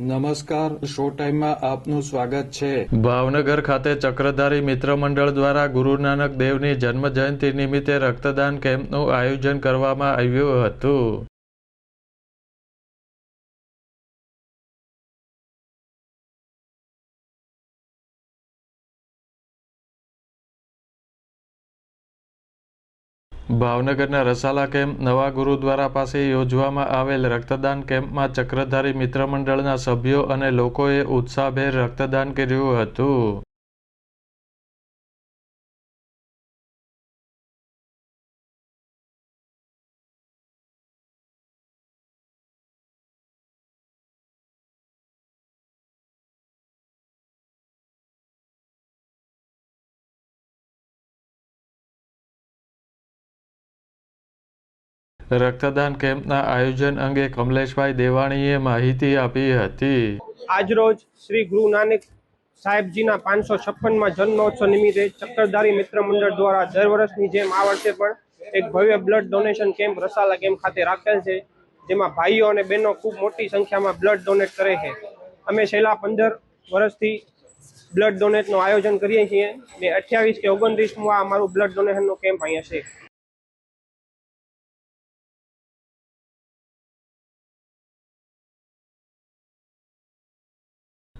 નમસ્કાર, શો ટાઈમમાં આપનું સ્વાગત છે. ભાવનગર ખાતે ચક્રધારી મિત્ર મંડળ દ્વારા ગુરુ નાનક દેવની જન્મ જયંતિ નિમિત્તે રક્તદાન કેમ્પનું આયોજન કરવામાં આવ્યું હતું. ભાવનગરના રસાલા કેમ્પ નવા ગુરુદ્વારા પાસે યોજવામાં આવેલ રક્તદાન કેમ્પમાં ચક્રધારી મિત્ર મંડળના સભ્યો અને લોકોએ ઉત્સાહભેર રક્તદાન કર્યું હતું. રક્તદાન કેમ્પના આયોજન અંગે કમલેશભાઈ દેવાણીએ માહિતી આપી હતી. આજરોજ શ્રી ગુરુ નાનક સાહેબજીના પાંચસો છપ્પનમાં જન્મોત્સવ નિમિત્તે ચક્કરધારી મિત્ર મંડળ દ્વારા દર વર્ષની જેમ આ વર્ષે પણ એક ભવ્ય blood donation camp Rasala camp ખાતે રાખેલ છે, જેમાં ભાઈઓ અને બહેનો ખૂબ મોટી સંખ્યામાં બ્લડ ડોનેટ કરે છે. અમે છેલ્લા પંદર વર્ષથી બ્લડ ડોનેટનું આયોજન કરીએ છીએ. ને અઠ્યાવીસ કે ઓગણત્રીસમાં અમારું બ્લડ ડોનેશનનો કેમ્પ અહીંયા છે.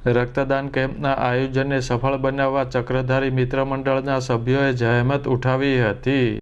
રક્તદાન કેમ્પના આયોજનને સફળ બનાવવા ચક્રધારી મિત્ર મંડળના સભ્યોએ જહેમત ઉઠાવી હતી.